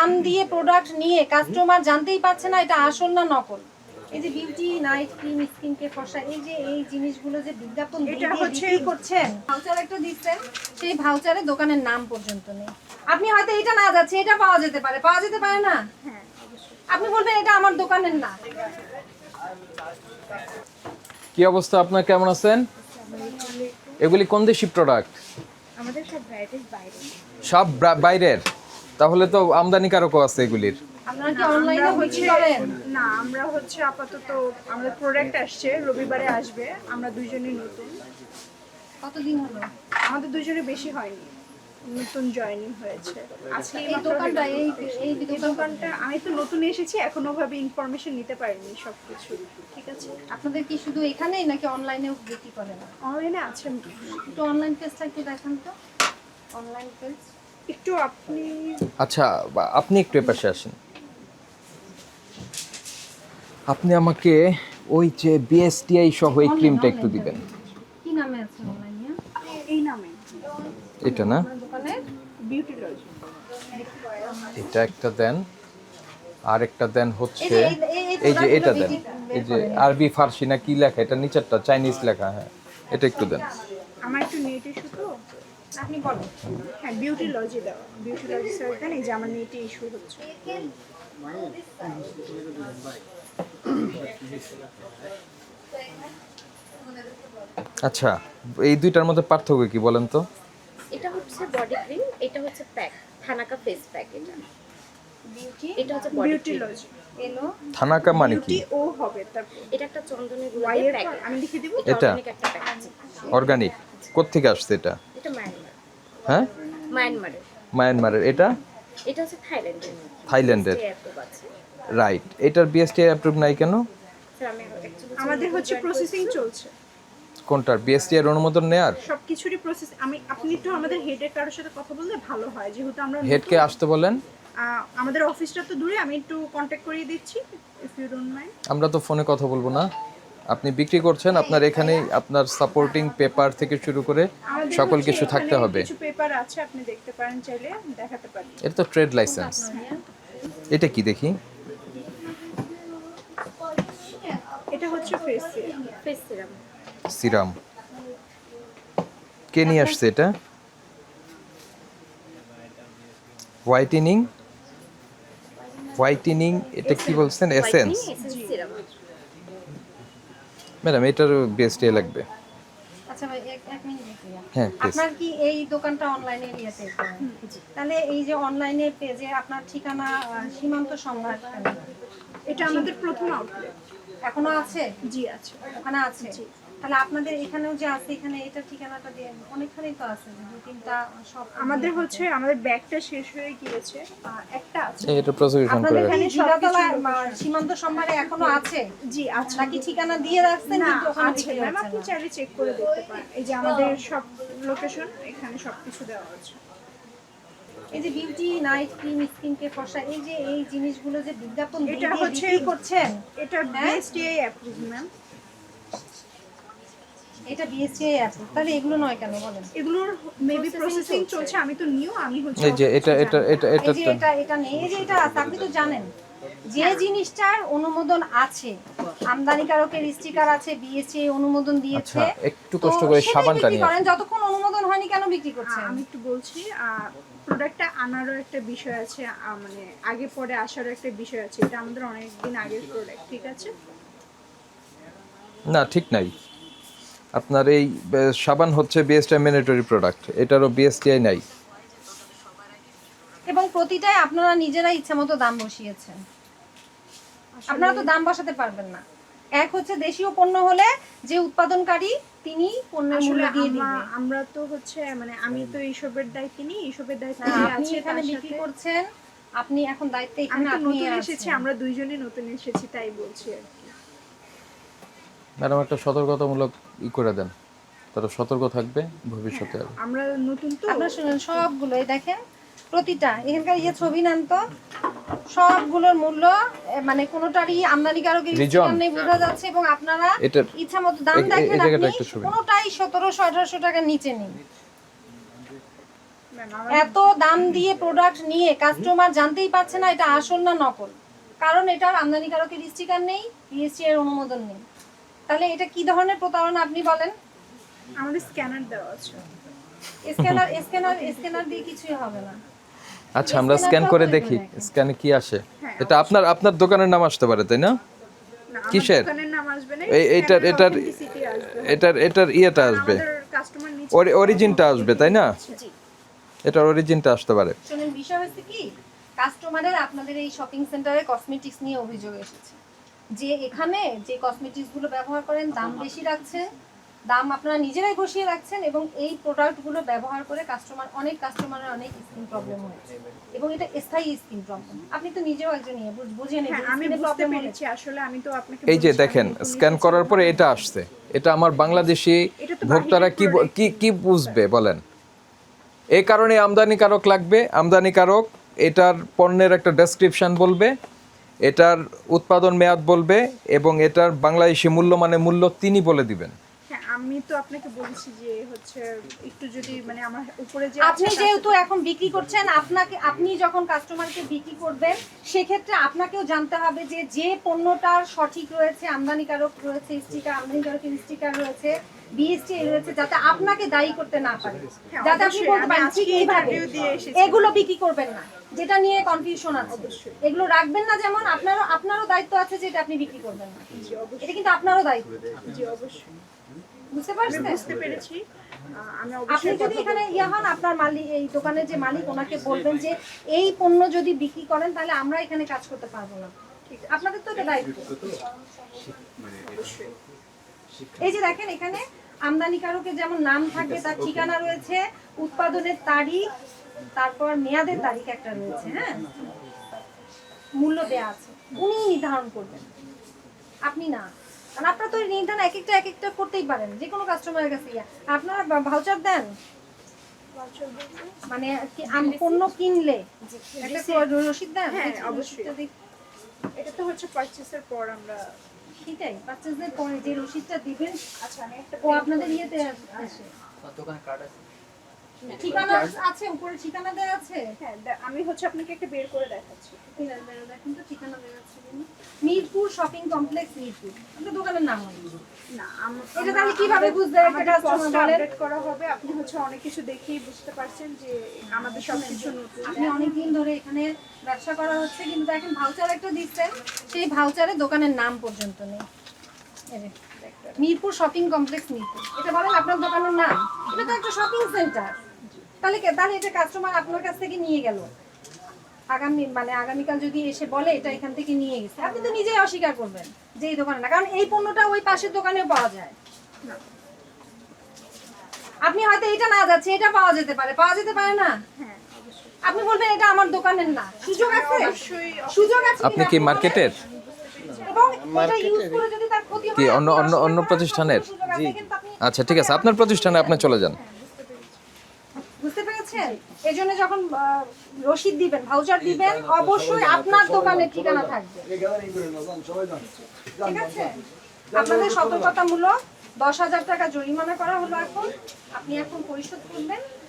দাম দিয়ে প্রোডাক্ট নিয়ে কাস্টমার জানতেই পারছে না এটা আসল না নকল। এই যে বিউটি নাইট ক্রিম স্কিন কে ফর্সা এই যে এই জিনিসগুলো যে বিজ্ঞাপন দিয়ে এটা হচ্ছে- বিক্রি করছেন ভাউচার একটা দিচ্ছেন সেই ভাউচারে দোকানের নাম পর্যন্ত নেই। আপনি হয়তো এটা না যাচ্ছে এটা পাওয়া যেতে পারে পাওয়া যেতে পারে না? হ্যাঁ আপনি বলবেন এটা আমার দোকানের না। কি অবস্থা আপনার? কেমন আছেন? এগুলি কোন দেশি প্রোডাক্ট আমাদের সব ভ্যারাইটিস বাইরে। সব বাইরের? তাহলে তো আমদানিকারকও আছে এগুলির। আপনারা কি অনলাইনে বিক্রি করেন? না আমরা হচ্ছে আপাতত আমাদের প্রোডাক্ট আসছে রবিবারে আসবে আমরা দুইজনই নতুন। কতদিন হলো? আমাদের দুইজনে বেশি হয়নি নতুন জয়েনিং হয়েছে। আজকে এই দোকানটা এই এই দোকানটা? আমি তো নতুন এসেছি এখনও ভাবে ইনফরমেশন নিতে পারিনি সবকিছু। ঠিক আছে? আপনাদের কি শুধু এখানেই নাকি অনলাইনেও বিক্রি করেন? অনলাইনে আছে। একটু অনলাইন পেজটা একটু দেখান তো। অনলাইন পেজ একটু আপনি আচ্ছা আপনি একটু এপাশে আসেন। আপনি আমাকে ওই যে বিএসটিআই সহ এই ক্রিমটা একটু দিবেন। কি নামে আছে অনলাইনে? এই নামে। এটা না? বিউটি লজ এটা একটা দেন। আর একটা দেন হচ্ছে যে এই যে এটা দেন। এই যে আরবি ফার্সি না কি লেখা? এটা নিচেরটা চাইনিজ লেখা হ্যাঁ। এটা একটু দেন। আমার একটু নেট ইস্যু তো। আপনি বলেন। হ্যাঁ বিউটি লজে দেওয়া। বিউটি লজে স্যার দেন এই যে আমার নেটে ইস্যু হচ্ছে। আচ্ছা এই দুইটার মধ্যে পার্থক্য কি বলেন তো? এটা হচ্ছে বডি ক্রিম এটা হচ্ছে প্যাক থানাকা ফেস প্যাক এটা। বিউটি এটা হচ্ছে বিউটি লজ এলো থানাকা মানে কি? ও হবে তারপর। এটা একটা চন্দনের গুঁড়ো প্যাক আমি লিখে দিব? এটা? অর্গানিক একটা প্যাক আছে। অর্গানিক কোত্থেকে আসছে এটা? হ্যাঁ? মায়ানমারের। মায়ানমারের। এটা? এটা হচ্ছে থাইল্যান্ডের। থাইল্যান্ডের। রাইট এটার বিএসটি অ্যাপ্রুভ নাই কেন? স্যার আমি actually আমাদের হচ্ছে প্রসেসিং চলছে। কোনটার? বিএসটি এর অনুমোদন নেয়ার? সবকিছুরই প্রসেস আমি আপনি একটু আমাদের হেডের কারোর সাথে কথা বললে ভালো হয়। যেহেতু আমরা হেডকে নতুন, আসতে বলেন। আমাদের অফিসটা তো দূরে। আমি একটু কন্ট্যাক্ট করিয়ে দিচ্ছি ইফ ইউ ডোন্ট মাইন্ড আমরা তো ফোনে কথা বলব না। আপনি বিক্রি করছেন আপনার এখানেই আপনার সাপোর্টিং পেপার থেকে শুরু করে সকল কিছু থাকতে হবে। কিছু পেপার আছে আপনি দেখতে পারেন চাইলে দেখাতে পারি এটা তো ট্রেড লাইসেন্স এটা কি দেখি? এটা হচ্ছে ফেস ফেস সিরাম সিরাম কে নিয়ে আসছে এটা? হোয়াইটেনিং হোয়াইটেনিং এটা কি বলছেন? এসেন্স এসেন্স সিরাম ম্যাডাম এটার বেস্ট এ লাগবে। আচ্ছা ভাই এক এক মিনিট। হ্যাঁ আপনার কি এই দোকানটা অনলাইনে ইয়েতে করেন? তাহলে এই যে অনলাইনে পেজে আপনার ঠিকানা সীমান্ত সম্রাট? এটা আমাদের প্রথম আউটলেট এখনও আছে? জি আছে। ওখানে আছে? তাহলে আপনাদের এখানেও যে আছে এখানে এটা ঠিকানাটা দিয়ে অনেকখানেই তো আছে দু তিনটা সব আমাদের হচ্ছে আমাদের ব্যাগটা শেষ হয়ে গিয়েছে। আহ, একটা আছে। এটা প্রসিকিউশন করে আপনাদের এখানে জিরাতলা সীমান্ত সম্ভারে এখনও আছে? জি আছে। নাকি ঠিকানা দিয়ে রাখছেন না কিন্তু ওখানে আছে। ম্যাম আপনি চাইলে চেক করে দেখতে পারেন। এই যে আমাদের সব লোকেশন এখানে সবকিছু দেওয়া আছে। এই যে বিউটি নাইট ক্রিম স্কিন কে ফর্সা এই যে এই জিনিসগুলো যে বিজ্ঞাপন দিয়ে এটা হচ্ছে- করছেন এটা বিএসটিআই অ্যাপ্রুভ ম্যাম এটা বিএসসিআই অ্যাপ্রুভ তাহলে এগুলো নয় কেন বলেন? এগুলোর মেবি প্রসেসিং চলছে। আমি তো নিউ আমি হচ্ছে এই যে এটা এটা এটা এই এটা এটা এটা নেই এই যে এটা আছে আপনি তো জানেন। যে জিনিসটার অনুমোদন আছে আমদানিকারকের স্টিকার আছে বিএসসি অনুমোদন দিয়েছে। আচ্ছা, একটু কষ্ট করে সাবানটা নিয়ে করেন যতক্ষণ অনুমোদন হয়নি কেন বিক্রি করছেন? আমি একটু বলছি প্রোডাক্টটা আনারও একটা বিষয় আছে আহ, মানে আগে পরে আসারও একটা বিষয় আছে এটা আমাদের অনেক দিন আগের প্রোডাক্ট ঠিক আছে? না ঠিক নাই। আপনার এই সাবান হচ্ছে বিএসটিআই ম্যান্ডেটরি প্রোডাক্ট এটারও বিএসটিআই নাই। এবং প্রতিটাই আপনারা নিজেরা ইচ্ছা মতো দাম বসিয়েছেন। আপনারা তো দাম বসাতে পারবেন না। এক হচ্ছে দেশীয় পণ্য হলে যে উৎপাদনকারী তিনি পণ্যের মূল্য দিয়ে আমরা দিবে। আমরা তো হচ্ছে মানে আমি তো এইসবের দায় নিই এইসবের দায়িত্ব না, আপনি এখানে বিক্রি করছেন আপনি এখন দায়িত্বে এখানে আপনি। এসেছি আমরা দুইজনই নতুন এসেছি তাই বলছি আর কি। ম্যাডাম একটা সতর্কতামূলক ই করে দেন। তারা সতর্ক থাকবে ভবিষ্যতে আর। আমরা নতুন তো। আপনারা শুনুন সবগুলো এই দেখেন প্রতিটা এখানকার ইয়ে ছবি নেন তো সবগুলোর মূল্য মানে কোনোটারই আমদানিকারকের নেই বোঝা যাচ্ছে এবং আপনারা ইচ্ছা মতো দাম দেখেন আপনি। কোনোটাই সতেরোশো আঠারোশো টাকার নিচে নেই। এত দাম দিয়ে প্রোডাক্ট নিয়ে কাস্টমার জানতেই পারছে না এটা আসল না নকল। কারণ এটার আমদানিকারকের স্টিকার নেই বিএসটি এর অনুমোদন নেই। তাহলে এটা কি ধরনের প্রতারণা আপনি বলেন? আমাদের স্ক্যানার দেওয়া আছে। স্ক্যানার স্ক্যানার স্ক্যানার দিয়ে কিছুই হবে না। আচ্ছা আমরা স্ক্যান করে দেখি স্ক্যানে কি আসে? হ্যাঁ, এটা আপনার আপনার দোকানের নাম আসতে পারে তাই না? না কিসের? দোকানের নাম আসবে না এই- এইটার- এটার- এটার এটার ইয়েটা আসবে। কাস্টমার নিচে অরিজিনটা আসবে তাই না? জি। এটার অরিজিনটা আসতে পারে। শোনেন বিষয় হচ্ছে কি কাস্টমারের আপনাদের এই শপিং সেন্টারে কসমেটিক্স নিয়ে অভিযোগ এসেছে। যে এখানে যে কসমেটিক্সগুলো ব্যবহার করেন দাম বেশি রাখছে দাম আপনারা নিজেরাই বসিয়ে রাখছেন এবং এই প্রোডাক্টগুলো ব্যবহার করে কাস্টমার অনেক কাস্টমারের অনেক স্কিন প্রবলেম হয়েছে। এবং এটা স্থায়ী স্কিন প্রবলেম আপনি তো নিজেও একজন ইয়ে বুঝ- বুঝে নেবেন হ্যাঁ আমি বুঝতে পেরেছি আসলে আমি তো আপনাকে এই যে দেখেন স্ক্যান করার পরে এটা আসছে। এটা আমার বাংলাদেশি ভোক্তারা কি কি কি বুঝবে বলেন? এই কারণে আমদানিকারক লাগবে আমদানিকারক এটার পণ্যের একটা ডেসক্রিপশন বলবে এটার উৎপাদন মেয়াদ বলবে এবং এটার বাংলাদেশি মূল্য মানে মূল্য তিনি বলে দিবেন। হ্যাঁ আমি তো আপনাকে বলছি যে হচ্ছে একটু যদি মানে আমার উপরে যে আপনি যেহেতু এখন বিক্রি করছেন আপনাকে আপনি যখন কাস্টমারকে বিক্রি করবেন সেক্ষেত্রে আপনাকেও জানতে হবে যে যে পণ্যটার সঠিক রয়েছে আমদানিকারক রয়েছে স্টিকার আমদানিকারকের স্টিকার রয়েছে বিএসটি রয়েছে যাতে আপনাকে দায়ী করতে না পারে। হ্যাঁ, যাতে আপনি বলতে পারেন ঠিক এইভাবে। এগুলো বিক্রি করবেন না। যেটা নিয়ে কনফিউশন আছে। এগুলো রাখবেন না যেমন আপনারও আপনারও দায়িত্ব আছে যে এটা আপনি বিক্রি করবেন না। এটা কিন্তু আপনারও দায়িত্ব। জি অবশ্যই। বুঝতে পারছেন? বুঝতে পেরেছি। আপনি যদি এখানে ইয়ে হন আপনার মালিক এই দোকানের যে মালিক ওনাকে বলবেন যে এই পণ্য যদি বিক্রি করেন তাহলে আমরা এখানে কাজ করতে পারব না। ঠিক আপনাদের তো এটা দায়িত্ব। এই যে দেখেন এখানে আমদানিকারকের যেমন নাম থাকবে তার ঠিকানা রয়েছে উৎপাদনের তারিখ তারপর মেয়াদের তারিখ একটা রয়েছে হ্যাঁ? মূল্য দেয়া আছে। উনি নির্ধারণ করবেন। আপনি না। কারণ আপনারা তো নির্ধারণ এক একটা এক একটা করতেই পারেন যে কোনো কাস্টমারের কাছে গিয়ে। আপনারা ভাউচার দেন? মানে কি পণ্য কিনলে? একটা রসিদ দেন? হ্যাঁ, অবশ্যই। এটা তো হচ্ছে পারচেসের পর আমরা সেটাই পার্চেসের পরে যে রসিদটা দিবেন আচ্ছা আমি একটা ও আপনাদের ইয়েতে আসে দোকানে কার্ড আছে? ঠিকানা আছে উপরে ঠিকানা দেওয়া আছে? হ্যাঁ আমি হচ্ছে আপনাকে একটা বের করে দেখাচ্ছি। দেখুন তো ঠিকানা দেওয়া আছে মিরপুর শপিং কমপ্লেক্স মিরপুর। আপনার দোকানের নাম হলো এটা তাহলে কীভাবে একটা বলেন? update করা হবে আপনি হচ্ছে অনেক কিছু দেখেই বুঝতে পারছেন যে আমাদের সবকিছু নতুন। আপনি অনেকদিন ধরে এখানে ব্যবসা করা হচ্ছে কিন্তু দেখেন ভাউচার একটা দিচ্ছেন সেই ভাউচারে দোকানের নাম পর্যন্ত নেই। Mirpur shopping complex Mirpur. এটা বলেন আপনার দোকানের নাম। এটা তো একটা শপিং সেন্টার তাহলে কে- তাহলে এটা কাস্টমার আপনার কাছ থেকে নিয়ে গেল। আগামী মানে আগামীকাল যদি এসে বলে এটা এখান থেকে নিয়ে গেছে আপনি তো নিজেই অস্বীকার করবেন যে এই দোকানে না কারণ এই পণ্যটা ওই পাশের দোকানেও পাওয়া যায়। আপনি হয়তো এটা না যাচ্ছে এটা পাওয়া যেতে পারে পাওয়া যেতে পারে না? হ্যাঁ আপনি বলবেন এটা আমার দোকানের না সুযোগ আছে? সুযোগ আছে আপনি কি মার্কেটের? এবং এটা ইউজ করে যদি তার ক্ষতি হয় কি অন্য অন্য অন্য প্রতিষ্ঠানের? আচ্ছা ঠিক আছে আপনার প্রতিষ্ঠানে আপনি চলে যান। বুঝতে এজন্য এই জন্য যখন রসিদ দিবেন ভাউচার দিবেন অবশ্যই আপনার দোকানে ঠিকানা থাকবে। ঠিক আছে? আপনাদের সতর্কতামূলক দশ হাজার টাকা জরিমানা করা হলো এখন। আপনি এখন পরিশোধ করবেন।